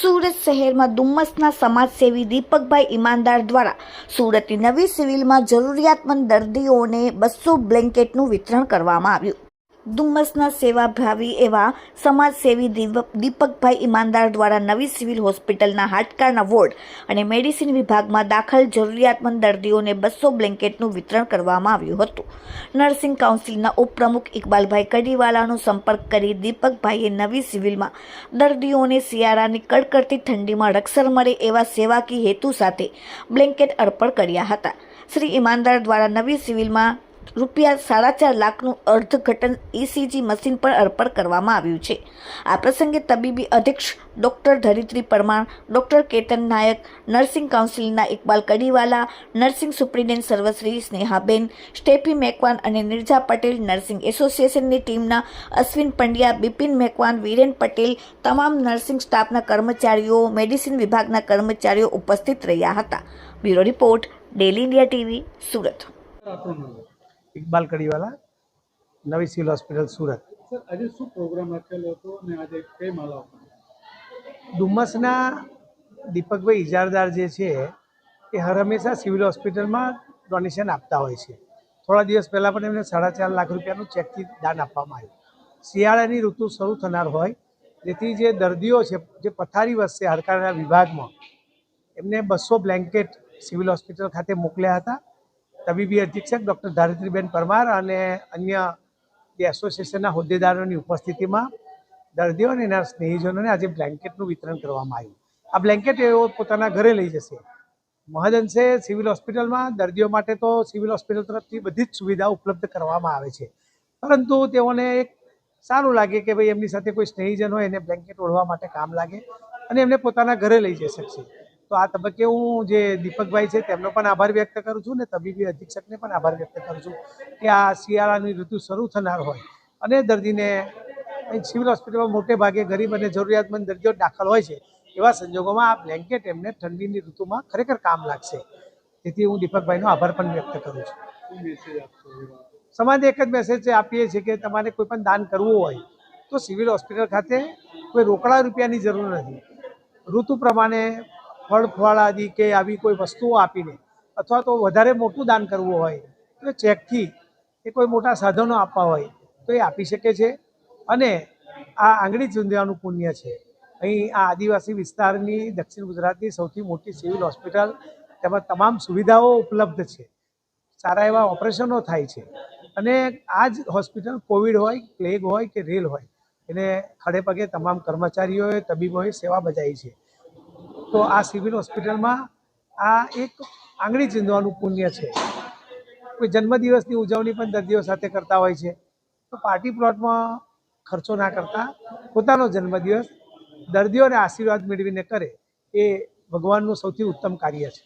સુરત શહેરમાં ડુમ્મસના સમાજસેવી દીપકભાઈ ઈમાનદાર દ્વારા સુરતની નવી સિવિલમાં જરૂરિયાતમંદ દર્દીઓને બસો બ્લેન્કેટનું વિતરણ કરવામાં આવ્યું. ડુમ્મસના સેવાભાવી એવા સમાજસેવી દીપ- દીપકભાઈ ઈમાનદાર દ્વારા નવી સિવિલ હોસ્પિટલના હાડકાના વોર્ડ અને મેડિસિન વિભાગમાં દાખલ જરૂરિયાતમંદ દર્દીઓને બસો બ્લેન્કેટનું વિતરણ કરવામાં આવ્યું હતું. નર્સિંગ કાઉન્સિલના ઉપપ્રમુખ ઇકબાલભાઈ કડીવાલાનો સંપર્ક કરી દીપકભાઈએ નવી સિવિલમાં દર્દીઓને શિયાળાની કડકડતી ઠંડીમાં રક્ષણ મળે એવા સેવાકી હેતુ સાથે બ્લેન્કેટ અર્પણ કર્યા હતા. શ્રી ઈમાનદાર દ્વારા નવી સિવિલમાં રૂપિયા સાડા ચાર લાખનું અર્ધઘટન ઇસીજી મશીન પર અર્પણ કરવામાં આવ્યું છે. આ પ્રસંગે તબીબી અધ્યક્ષ doctor Dharitri Parmar, doctor Ketan Nayak, nursing કાઉન્સિલના Iqbal Kadiwala, nursing superintendent સર્વશ્રી સ્નેહાબેન, સ્ટેફી મેકવાન અને નિર્જા પટેલ નર્સિંગ એસોસિએશનની ટીમના અશ્વિન પંડ્યા, બિપિન મેકવાન, વીરેન પટેલ તમામ નર્સિંગ સ્ટાફના કર્મચારીઓ, મેડિસિન વિભાગના કર્મચારીઓ ઉપસ્થિત રહ્યા હતા. Bureau report daily India TV, Surat. Iqbal Kadiwala નવી સિવિલ હોસ્પિટલ સુરત. સર આજે શું પ્રોગ્રામ રાખેલો હતો અને આજે કઈ માલા ડુમ્મસના દીપકભાઈ ઇજારદાર જે છે એ હર હંમેશા સિવિલ હોસ્પિટલમાં ડોનેશન આપતા હોય છે. થોડા દિવસ પહેલાં પણ એમને સાડા ચાર લાખ રૂપિયાનું ચેકથી દાન આપવામાં આવ્યું. શિયાળાની ઋતુ શરૂ થનાર હોય જેથી જે દર્દીઓ છે જે પથારી વસશે હાડકાના વિભાગમાં એમને બસો બ્લેન્કેટ સિવિલ હોસ્પિટલ ખાતે મોકલ્યા હતા. તબીબી અધિક્ષક ડૉક્ટર ધારિત્રીબેન પરમાર અને અન્ય જે એસોસિએશનના હોદ્દેદારોની ઉપસ્થિતિમાં દર્દીઓ અને એના સ્નેહીજનોને આજે બ્લેન્કેટનું વિતરણ કરવામાં આવ્યું. આ બ્લેન્કેટ એઓ પોતાના ઘરે લઈ જશે. મહદઅંશે સિવિલ હોસ્પિટલમાં, દર્દીઓ માટે તો સિવિલ હોસ્પિટલ તરફથી બધી જ સુવિધા ઉપલબ્ધ કરવામાં આવે છે. પરંતુ તેઓને એક સારું લાગે કે ભાઈ એમની સાથે કોઈ સ્નેહીજન હોય, એને બ્લેન્કેટ ઓળવા માટે કામ લાગે અને એમને પોતાના ઘરે લઈ જઈ શકશે. તો આ તબક્કે હું જે દીપકભાઈ છે તેમનો પણ આભાર વ્યક્ત કરું છું ને તબીબી અધિક્ષકને પણ આભાર વ્યક્ત કરું છું કે આ શિયાળાની ઋતુ શરૂ થનાર હોય અને દર્દીને સિવિલ હોસ્પિટલમાં મોટે ભાગે ગરીબ અને જરૂરિયાતમંદ દર્દીઓ દાખલ હોય છે એવા સંજોગોમાં આ બ્લેન્કેટ એમને ઠંડીની ઋતુમાં ખરેખર કામ લાગશે. તેથી હું દીપકભાઈનો આભાર પણ વ્યક્ત કરું છું. સમાજે એક જ મેસેજ આપીએ છીએ કે તમારે કોઈ પણ દાન કરવું હોય તો સિવિલ હોસ્પિટલ ખાતે કોઈ રોકડા રૂપિયાની જરૂર નથી. ઋતુ પ્રમાણે ફળ ફળ આદિ કે આવી કોઈ વસ્તુઓ આપીને અથવા તો વધારે મોટું દાન કરવું હોય, તો ચેકથી કે કોઈ મોટા સાધનો આપવા હોય, તો એ આપી શકે છે. અને આ આંગળી ચૂંદવાનું પુણ્ય છે. અહીં આ આદિવાસી વિસ્તારની દક્ષિણ ગુજરાતની સૌથી મોટી સિવિલ હોસ્પિટલ, તેમાં તમામ સુવિધાઓ ઉપલબ્ધ છે. સારા એવા ઓપરેશનો થાય છે. અને આ જ હોસ્પિટલ કોવિડ હોય, પ્લેગ હોય કે રેલ હોય, એને ખડે પગે તમામ કર્મચારીઓએ, તબીબોએ સેવા બજાવી છે. તો આ સિવિલ હોસ્પિટલમાં આ એક આંગળી ચીંધવાનું પુણ્ય છે. કોઈ જન્મદિવસની ઉજવણી પણ દર્દીઓ સાથે કરતા હોય છે. તો પાર્ટી પ્લોટમાં ખર્ચો ના કરતા પોતાનો જન્મદિવસ દર્દીઓને આશીર્વાદ મેળવીને કરે એ ભગવાનનું સૌથી ઉત્તમ કાર્ય છે.